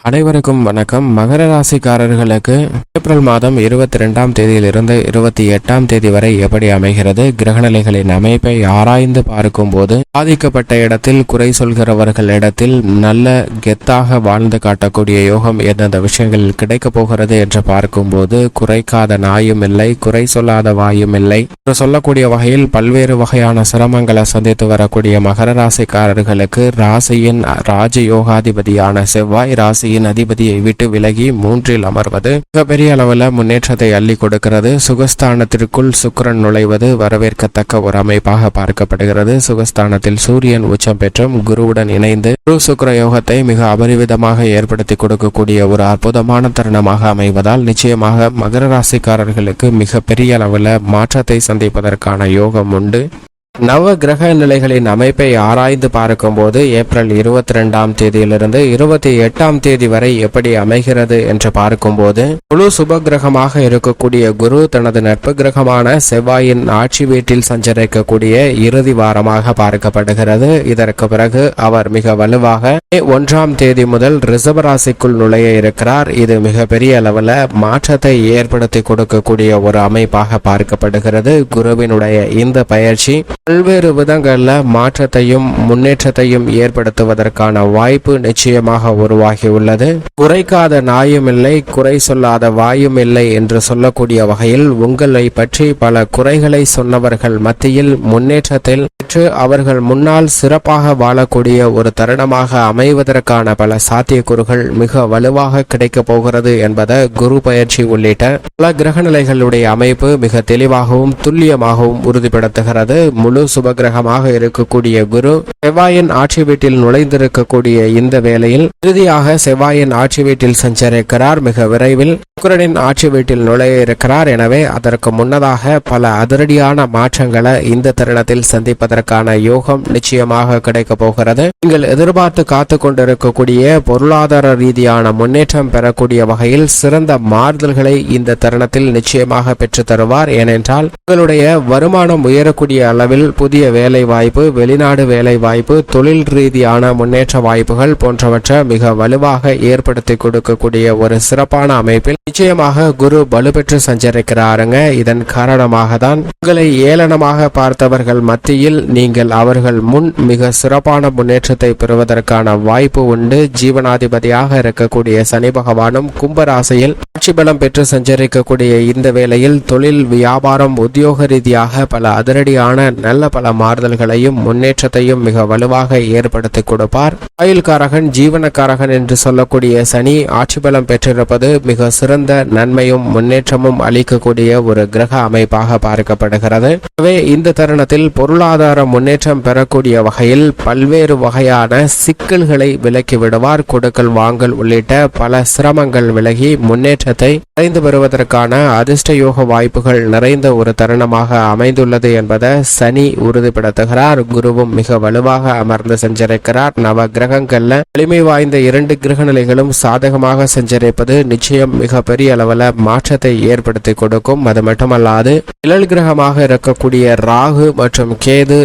அனைவருக்கும் வணக்கம். மகர ராசிக்காரர்களுக்கு ஏப்ரல் மாதம் இருபத்தி ரெண்டாம் தேதியிலிருந்து இருபத்தி எட்டாம் தேதி வரை எப்படி அமைகிறது? கிரகநிலைகளின் அமைப்பை ஆராய்ந்து பார்க்கும்போது பாதிக்கப்பட்ட இடத்தில் குறை சொல்கிறவர்களிடத்தில் நல்ல கெத்தாக வாழ்ந்து காட்டக்கூடிய யோகம் எந்தெந்த விஷயங்களில் கிடைக்கப் போகிறது என்று பார்க்கும்போது குறைக்காத நாயும் இல்லை குறை சொல்லாத வாயும் இல்லை என்று சொல்லக்கூடிய வகையில் பல்வேறு வகையான சிரமங்களை சந்தித்து வரக்கூடிய மகர ராசிக்காரர்களுக்கு ராசியின் ராஜ யோகாதிபதியான செவ்வாய் ராசியின் அதிபதியை விட்டு விலகி மூன்றில் அமர்வது மிகப்பெரிய அளவில் முன்னேற்றத்தை அள்ளி கொடுக்கிறது. சுகஸ்தானத்திற்குள் சுக்கிரன் நுழைவது வரவேற்கத்தக்க ஒரு அமைப்பாக பார்க்கப்படுகிறது. சுகஸ்தானத்தில் சூரியன் உச்சம் பெற்றும் குருவுடன் இணைந்து குரு சுக்கர யோகத்தை மிக அபரிவிதமாக ஏற்படுத்தி கொடுக்கக்கூடிய ஒரு அற்புதமான தருணமாக அமைவதால் நிச்சயமாக மகர ராசிக்காரர்களுக்கு மிக பெரிய அளவில் மாற்றத்தை சந்திப்பதற்கான யோகம் உண்டு. நவ கிரக நிலைகளின் அமைப்பை ஆராய்ந்து பார்க்கும்போது ஏப்ரல் இருபத்தி ரெண்டாம் தேதியிலிருந்து இருபத்தி எட்டாம் தேதி வரை எப்படி அமைகிறது என்று பார்க்கும்போது முழு சுப கிரகமாக இருக்கக்கூடிய குரு தனது நட்பு கிரகமான செவ்வாயின் ஆட்சி வீட்டில் சஞ்சரிக்கக்கூடிய இறுதி வாரமாக பார்க்கப்படுகிறது. இதற்கு பிறகு அவர் மிக வலுவாக மே ஒன்றாம் தேதி முதல் ரிசர்வ ராசிக்குள் நுழைய இருக்கிறார். இது மிக பெரிய அளவில் மாற்றத்தை ஏற்படுத்தி கொடுக்கக்கூடிய ஒரு அமைப்பாக பார்க்கப்படுகிறது. குருவினுடைய இந்த பயிற்சி பல்வேறு விதங்களில் மாற்றத்தையும் முன்னேற்றத்தையும் ஏற்படுத்துவதற்கான வாய்ப்பு நிச்சயமாக உருவாகி உள்ளது குறைக்காத நாயும் இல்லை குறை சொல்லாத வாயும் இல்லை என்று சொல்லக்கூடிய வகையில் உங்களை பற்றி பல குறைகளை சொன்னவர்கள் மத்தியில் முன்னேற்றத்தில் பெற்று அவர்கள் முன்னால் சிறப்பாக வாழக்கூடிய ஒரு தருணமாக அமைவதற்கான பல சாத்தியக்கூறுகள் மிக வலுவாக கிடைக்கப் போகிறது என்பதை குரு பயிற்சி உள்ளிட்ட பல கிரகநிலைகளுடைய அமைப்பு மிக தெளிவாகவும் துல்லியமாகவும் உறுதிப்படுத்துகிறது. முழு சுபகிரகமாக இருக்கக்கூடிய குரு செவ்வாயின் ஆட்சி வீட்டில் நுழைந்திருக்கக்கூடிய இந்த வேளையில் இறுதியாக செவ்வாயின் ஆட்சி வீட்டில் சஞ்சரிக்கிறார். மிக விரைவில் சுக்கரனின் ஆட்சி வீட்டில் நுழைய இருக்கிறார். எனவே அதற்கு முன்னதாக பல அதிரடியான மாற்றங்களை இந்த தருணத்தில் சந்திப்பதற்கான யோகம் நிச்சயமாக கிடைக்க போகிறது. நீங்கள் எதிர்பார்த்து காத்து கொண்டிருக்கக்கூடிய பொருளாதார ரீதியான முன்னேற்றம் பெறக்கூடிய வகையில் சிறந்த மாறுதல்களை இந்த தருணத்தில் நிச்சயமாக பெற்று தருவார். ஏனென்றால் உங்களுடைய வருமானம் உயரக்கூடிய அளவில் புதிய வேலை வாய்ப்பு வெளிநாடு வேலை வாய்ப்பு தொழில் ரீதியான முன்னேற்ற வாய்ப்புகள் போன்றவற்றை மிக வலுவாக ஏற்படுத்தி கொடுக்கக்கூடிய ஒரு சிறப்பான அமைப்பில் நிச்சயமாக குரு வலுப்பெற்று சஞ்சரிக்கிறாருங்க. இதன் காரணமாக தான் உங்களை ஏளனமாக பார்த்தவர்கள் மத்தியில் நீங்கள் அவர்கள் முன் மிக சிறப்பான முன்னேற்றத்தை பெறுவதற்கான வாய்ப்பு உண்டு. ஜீவனாதிபதியாக இருக்கக்கூடிய சனி பகவானும் கும்பராசையில் ஆட்சி பலம் பெற்று சஞ்சரிக்கக்கூடிய இந்த வேளையில் தொழில் வியாபாரம் உத்தியோக ரீதியாக பல அதிரடியான நல்ல பல மாறுதல்களையும் முன்னேற்றத்தையும் மிக வலுவாக ஏற்படுத்தி கொடுப்பார். ஆயுள்காரகன் ஜீவனக்காரகன் என்று சொல்லக்கூடிய சனி ஆட்சி பலம் பெற்றிருப்பது மிக சிறந்த நன்மையும் முன்னேற்றமும் அளிக்கக்கூடிய ஒரு கிரக அமைப்பாக பார்க்கப்படுகிறது. எனவே இந்த தருணத்தில் பொருளாதார முன்னேற்றம் பெறக்கூடிய வகையில் பல்வேறு வகையான சிக்கல்களை விலக்கி விடுவார். கொடுக்கல் வாங்கல் உள்ளிட்ட பல சிரமங்கள் விலகி முன்னேற்றத்தை அடைந்து வருவதற்கான அதிர்ஷ்ட யோக வாய்ப்புகள் நிறைந்த ஒரு தருணமாக அமைந்துள்ளது என்பதை சனி உறுதிப்படுத்துகிறார் குருவும் மிக வலுவாக அமர்ந்து சஞ்சரிக்கிறார். நவ கிரகங்கள்ல வலிமை வாய்ந்த இரண்டு கிரக நிலைகளும் சாதகமாக சஞ்சரிப்பது நிச்சயம் மிக பெரிய அளவுல மாற்றத்தை ஏற்படுத்தி கொடுக்கும். அது மட்டுமல்லாது நிழல் கிரகமாக இருக்கக்கூடிய ராகு மற்றும் கேது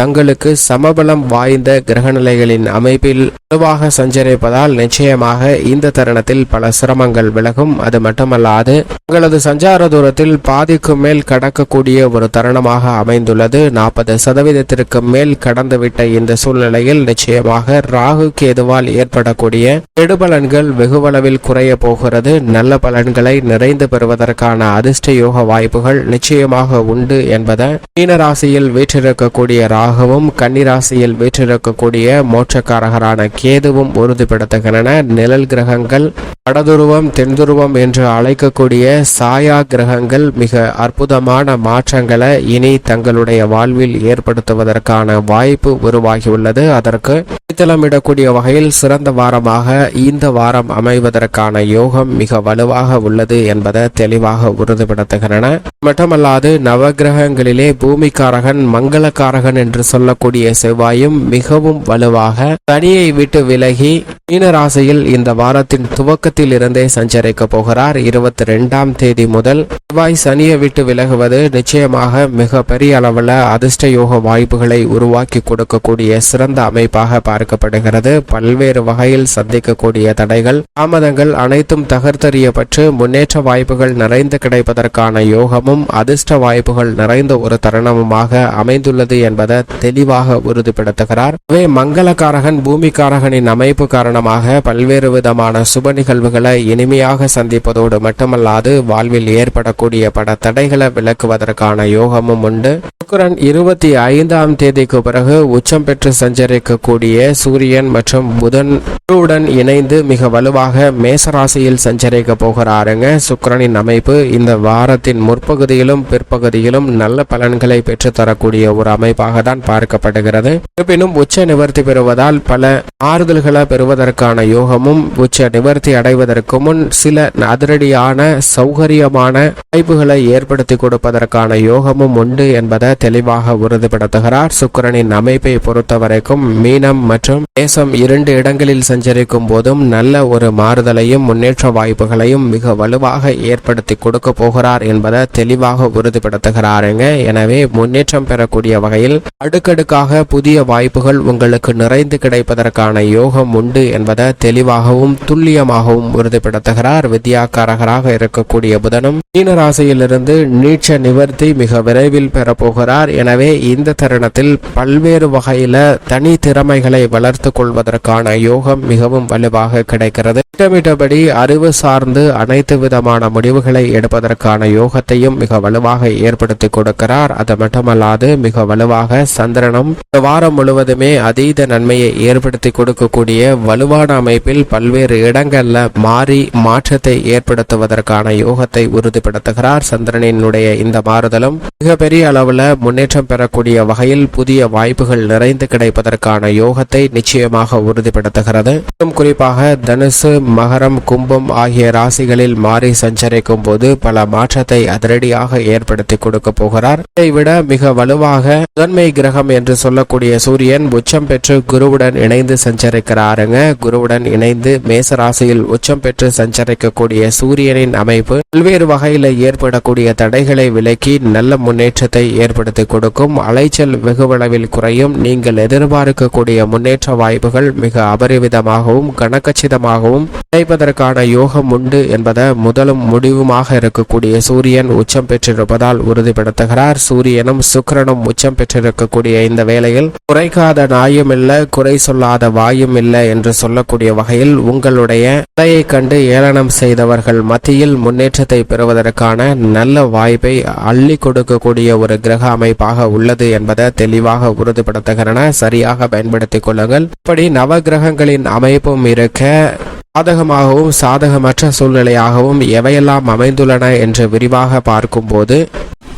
தங்களுக்கு சமபலம் வாய்ந்த கிரகநிலைகளின் அமைப்பில் வலுவாக சஞ்சரிப்பதால் நிச்சயமாக இந்த தருணத்தில் பல சிரமங்கள் விலகும். அது மட்டுமல்லாது தங்களது சஞ்சார தூரத்தில் பாதிக்கு மேல் கடக்கக்கூடிய ஒரு தருணமாக அமைந்துள்ளது. நாற்பது சதவீதத்திற்கு மேல் கடந்துவிட்ட இந்த சூழ்நிலையில் நிச்சயமாக ராகு கேதுவால் ஏற்படக்கூடிய கெடுபலன்கள் வெகுவளவில் குறைய போகிறது. நல்ல பலன்களை நிறைந்து பெறுவதற்கான அதிர்ஷ்ட யோக வாய்ப்புகள் நிச்சயமாக உண்டு என்பதை மீனராசியில் வீற்றிருக்கக்கூடிய ராகுவும் கன்னிராசியில் வீற்றிருக்கக்கூடிய மோட்சக்காரகரான கேதுவும் உறுதிப்படுத்துகின்றன. நிழல் கிரகங்கள் வடதுருவம் தென்துருவம் என்று அழைக்கக்கூடிய சாயா கிரகங்கள் மிக அற்புதமான மாற்றங்களை இனி தங்களுடைய வாழ் வாழ்வில் ஏற்படுத்துவதற்கான வாய்ப்பு உருவாகியுள்ளது. அதற்கு அடித்தளமிடக்கூடிய வகையில் சிறந்த வாரமாக இந்த வாரம் அமைவதற்கான யோகம் மிக வலுவாக உள்ளது என்பதை தெளிவாக உறுதிப்படுத்துகின்றன. மட்டுமல்லாது நவகிரகங்களிலே பூமிக்காரகன் மங்களக்காரகன் என்று சொல்லக்கூடிய செவ்வாயும் மிகவும் வலுவாக தனியை விட்டு விலகி மீனராசியில் இந்த வாரத்தின் துவக்கத்தில் இருந்தே சஞ்சரிக்க போகிறார். இருபத்தி ரெண்டாம் தேதி முதல் செவ்வாய் சனியை விட்டு விலகுவது நிச்சயமாக மிக பெரிய அளவில் அதிர்ஷ்ட யோக வாய்ப்புகளை உருவாக்கி கொடுக்கக்கூடிய சிறந்த அமைப்பாக பார்க்கப்படுகிறது. பல்வேறு வகையில் சந்திக்கக்கூடிய தடைகள் தாமதங்கள் அனைத்தும் தகர்த்தறியப்பட்டு முன்னேற்ற வாய்ப்புகள் நிறைந்து கிடைப்பதற்கான யோகமும் அதிர்ஷ்ட வாய்ப்புகள் நிறைந்த ஒரு தருணமுமாக அமைந்துள்ளது என்பதை தெளிவாக உறுதிப்படுத்துகிறார். அவை மங்களகாரகன் பூமிக்காரகனின் அமைப்பு காரணமாக பல்வேறு விதமான சுப நிகழ்வுகளை இனிமையாக சந்திப்பதோடு மட்டுமல்லாது வாழ்வில் ஏற்படக்கூடிய பட தடைகளை விளக்குவதற்கான யோகமும் உண்டு. சுக்கிரன் இருபத்தி ஐந்தாம் தேதிக்கு பிறகு உச்சம் பெற்று சஞ்சரிக்கக்கூடிய சூரியன் மற்றும் புதன் குருவுடன் இணைந்து மிக வலுவாக மேசராசியில் சஞ்சரிக்க போகிறாருங்க. சுக்கரனின் அமைப்பு இந்த வாரத்தின் முற்பகுதியிலும் பிற்பகுதியிலும் நல்ல பலன்களை பெற்று தரக்கூடிய ஒரு அமைப்பாக தான் பார்க்கப்படுகிறது. இருப்பினும் உச்ச நிவர்த்தி பெறுவதால் பல ஆறுதல்களை பெறுவதற்கான யோகமும் உச்ச நிவர்த்தி அடைவதற்கு முன் சில அதிரடியான சௌகரியமான வாய்ப்புகளை ஏற்படுத்தி கொடுப்பதற்கான யோகமும் உண்டு என்பதை தெளிவாக உறுதிப்படுத்துகிறார். சுக்கிரனின் அமைப்பை பொறுத்தவரைக்கும் மீனம் மற்றும் தேசம் இரண்டு இடங்களில் சஞ்சரிக்கும் போதும் நல்ல ஒரு மாறுதலையும் முன்னேற்ற வாய்ப்புகளையும் மிக வலுவாக ஏற்படுத்தி கொடுக்க போகிறார் என்பதை தெளிவாக உறுதிப்படுத்துகிறாருங்க எனவே முன்னேற்றம் பெறக்கூடிய வகையில் அடுக்கடுக்காக புதிய வாய்ப்புகள் உங்களுக்கு நிறைந்து கிடைப்பதற்கான யோகம் உண்டு என்பதை தெளிவாகவும் துல்லியமாகவும் உறுதிப்படுத்துகிறார். வித்யாக்காரகராக இருக்கக்கூடிய புதனும் மீனராசியிலிருந்து நீட்ச நிவர்த்தி மிக விரைவில் பெறப்போகிறார். எனவே இந்த தருணத்தில் பல்வேறு வகையில தனி திறமைகளை வளர்த்து கொள்வதற்கான யோகம் மிகவும் வலுவாக கிடைக்கிறது. திட்டமிட்டபடி அறிவு சார்ந்து அனைத்து விதமான முடிவுகளை எடுப்பதற்கான யோகத்தையும் மிக வலுவாக ஏற்படுத்தி கொடுக்கிறார். அது மட்டுமல்லாது மிக வலுவாக சந்திரனும் இந்த வாரம் முழுவதுமே அதீத நன்மையை ஏற்படுத்தி கொடுக்கக்கூடிய வலுவான அமைப்பில் பல்வேறு இடங்கள்ல மாறி மாற்றத்தை ஏற்படுத்துவதற்கான யோகத்தை உறுதிப்படுத்துகிறார். சந்திரனினுடைய இந்த மாறுதலும் மிகப்பெரிய அளவுல முன்னேற்றம் பெறக்கூடிய வகையில் புதிய வாய்ப்புகள் நிறைந்து கிடைப்பதற்கான யோகத்தை நிச்சயமாக உறுதிப்படுத்துகிறது. குறிப்பாக தனுசு மகரம் கும்பம் ஆகிய ராசிகளில் மாறி சஞ்சரிக்கும் போது பல மாற்றத்தை அதிரடியாக ஏற்படுத்தி கொடுக்க போகிறார். இதை விட மிக வலுவாக முதன்மை கிரகம் என்று சொல்லக்கூடிய சூரியன் உச்சம் பெற்று குருவுடன் இணைந்து சஞ்சரிக்கிறாருங்க. குருவுடன் இணைந்து மேச ராசியில் உச்சம் பெற்று சஞ்சரிக்கக்கூடிய சூரியனின் அமைப்பு பல்வேறு வகையில் ஏற்படக்கூடிய தடைகளை விலக்கி நல்ல முன்னேற்றத்தை ஏற்படுத்தி கொடுக்கும். அலைச்சல் வெகுவளவில் குறையும். நீங்கள் எதிர்பார்க்கக்கூடிய முன்னேற்ற வாய்ப்புகள் மிக அபரிவிதமாகவும் கனக்கச்சிதமாகவும் கிடைப்பதற்கான யோகம் உண்டு என்பதை முதலும் முடிவுமாக இருக்கக்கூடிய சூரியன் உச்சம் பெற்றிருப்பதால் உறுதிப்படுத்துகிறார். சூரியனும் சுக்கிரனும் உச்சம் பெற்றிருக்கக்கூடிய இந்த வேளையில் குறைக்காத நாயும் இல்லை குறை சொல்லாத வாயும் இல்லை என்று சொல்லக்கூடிய வகையில் உங்களுடைய நிலையை கண்டு ஏளனம் செய்தவர்கள் மத்தியில் முன்னேற்றத்தை பெறுவதற்கான நல்ல வாய்ப்பை அள்ளி கொடுக்கக்கூடிய ஒரு கிரக அமைப்பாக உள்ளது என்பதை தெளிவாக உறுதிப்படுத்துகிறன. சரியாக பயன்படுத்திக் கொள்ளுங்கள். இப்படி நவ கிரகங்களின் அமைப்பும் இருக்க சாதகமாகவும் சாதகமற்ற சூழ்நிலையாகவும் எவையெல்லாம் அமைந்துள்ளன என்று விரிவாக பார்க்கும்போது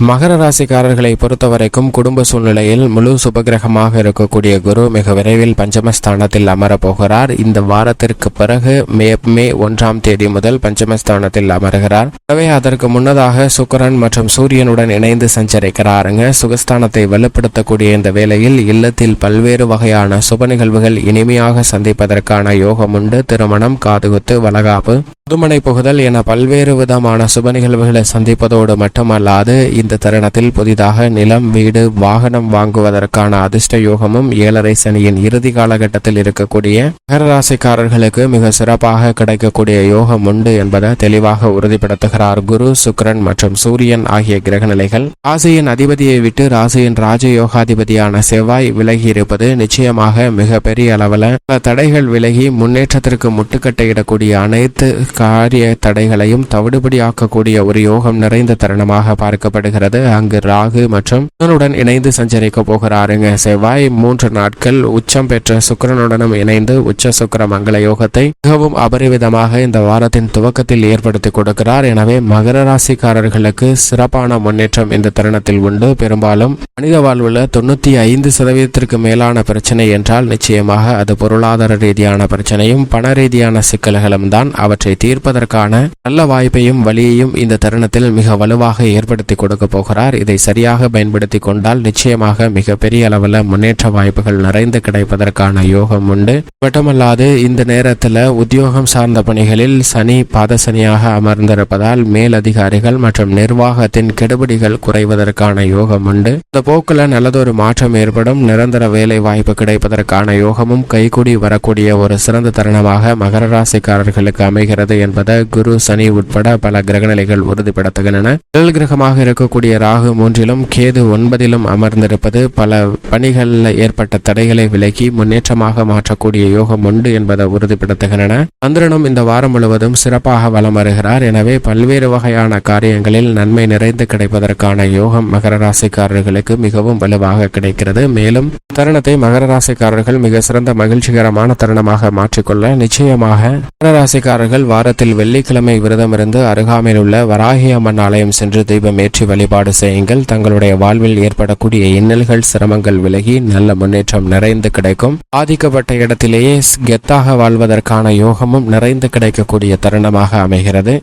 மகர ராசிக்காரர்களை பொறுத்தவரைக்கும் குடும்ப சூழ்நிலையில் முழு சுபகிரகமாக இருக்கக்கூடிய குரு மிக விரைவில் பஞ்சமஸ்தானத்தில் அமரப்போகிறார். இந்த வாரத்திற்கு பிறகு மே மே ஒன்றாம் தேதி முதல் பஞ்சமஸ்தானத்தில் அமர்கிறார். எனவே அதற்கு முன்னதாக சுக்கரன் மற்றும் சூரியனுடன் இணைந்து சஞ்சரிக்கிறாருங்க. சுகஸ்தானத்தை வலுப்படுத்தக்கூடிய இந்த வேளையில் இல்லத்தில் பல்வேறு வகையான சுப நிகழ்வுகள் இனிமையாக சந்திப்பதற்கான யோகம் உண்டு. திருமணம் காதுகுத்து வளகாப்பு. புதுமனை புகுதல் என பல்வேறு விதமான சுப நிகழ்வுகளை சந்திப்பதோடு மட்டுமல்லாது இந்த தருணத்தில் புதிதாக நிலம் வீடு வாகனம் வாங்குவதற்கான அதிர்ஷ்ட யோகமும் ஏழரை சனியின் இறுதி காலகட்டத்தில் இருக்கக்கூடிய மகராசிக்காரர்களுக்கு மிக சிறப்பாக கிடைக்கக்கூடிய யோகம் உண்டு என்பதை தெளிவாக உறுதிப்படுத்துகிறார் குரு சுக்ரன் மற்றும் சூரியன் ஆகிய கிரக நிலைகள் ராசியின் அதிபதியை விட்டு ராசியின் ராஜயோகாதிபதியான செவ்வாய் விலகி இருப்பது நிச்சயமாக மிகப்பெரிய அளவில் பல தடைகள் விலகி முன்னேற்றத்திற்கு முட்டுக்கட்டையிடக்கூடிய அனைத்து காரிய தடைகளையும் தவிடுபடியாக்கக்கூடிய ஒரு யோகம் நிறைந்த தருணமாக பார்க்கப்படுகிறது. அங்கு ராகு மற்றும் சுக்கரனுடன் இணைந்து சஞ்சரிக்க போகிறாருங்க. செவ்வாய் மூன்று நாட்கள் உச்சம் பெற்ற சுக்கிரனுடனும் இணைந்து உச்ச சுக்கர மங்கள யோகத்தை மிகவும் அபரிவிதமாக இந்த வாரத்தின் துவக்கத்தில் ஏற்படுத்தி கொடுக்கிறார். எனவே மகர ராசிக்காரர்களுக்கு சிறப்பான முன்னேற்றம் இந்த தருணத்தில் உண்டு. பெரும்பாலும் மனித வாழ்வுல தொண்ணூத்தி ஐந்து சதவீதத்திற்கு மேலான பிரச்சனை என்றால் நிச்சயமாக அது பொருளாதார ரீதியான பிரச்சனையும் பண ரீதியான சிக்கல்களும் தான். அவற்றை தீர்ப்பதற்கான நல்ல வாய்ப்பையும் வழியையும் இந்த தருணத்தில் மிக வலுவாக ஏற்படுத்தி கொடுக்க போகிறார். இதை சரியாக பயன்படுத்தி கொண்டால் நிச்சயமாக மிக பெரிய அளவில் முன்னேற்ற வாய்ப்புகள் நிறைந்து கிடைப்பதற்கான யோகம் உண்டு. மட்டுமல்லாது இந்த நேரத்தில் உத்தியோகம் சார்ந்த பணிகளில் சனி பாதசனியாக அமர்ந்திருப்பதால் மேலதிகாரிகள் மற்றும் நிர்வாகத்தின் கெடுபிடிகள் குறைவதற்கான யோகம் உண்டு. இந்த போக்கில் நல்லதொரு மாற்றம் ஏற்படும். நிரந்தர வேலை வாய்ப்பு கிடைப்பதற்கான யோகமும் கைகூடி வரக்கூடிய ஒரு சிறந்த தருணமாக மகர ராசிக்காரர்களுக்கு அமைகிறது. என்பதை குரு சனி உட்பட பல கிரகநிலைகள் உறுதிப்படுத்துகின்றன. நிழல் கிரகமாக இருக்கக்கூடிய ராகு மூன்றிலும் கேது ஒன்பதிலும் அமர்ந்திருப்பது பல பணிகளில் ஏற்பட்ட தடைகளை விலக்கி முன்னேற்றமாக மாற்றக்கூடிய யோகம் உண்டு என்பதை உறுதிப்படுத்துகின்றன. சந்திரனும் இந்த வாரம் முழுவதும் சிறப்பாக வலம் வருகிறார். எனவே பல்வேறு வகையான காரியங்களில் நன்மை நிறைந்து கிடைப்பதற்கான யோகம் மகர ராசிக்காரர்களுக்கு மிகவும் வலுவாக கிடைக்கிறது. மேலும் தருணத்தை மகர ராசிக்காரர்கள் மிக சிறந்த மகிழ்ச்சிகரமான தருணமாக மாற்றிக்கொள்ள நிச்சயமாக மகர ராசிக்காரர்கள் வார வாரத்தில் வெள்ளிக்கிழமை விரதம் இருந்து அருகாமையில் உள்ள வராகி அம்மன் ஆலயம் சென்று தீபம் ஏற்றி வழிபாடு செய்யுங்கள். தங்களுடைய வாழ்வில் ஏற்படக்கூடிய இன்னல்கள் சிரமங்கள் விலகி நல்ல முன்னேற்றம் நிறைந்து கிடைக்கும். பாதிக்கப்பட்ட இடத்திலேயே கெத்தாக வாழ்வதற்கான யோகமும் நிறைந்து கிடைக்கக்கூடிய தருணமாக அமைகிறது.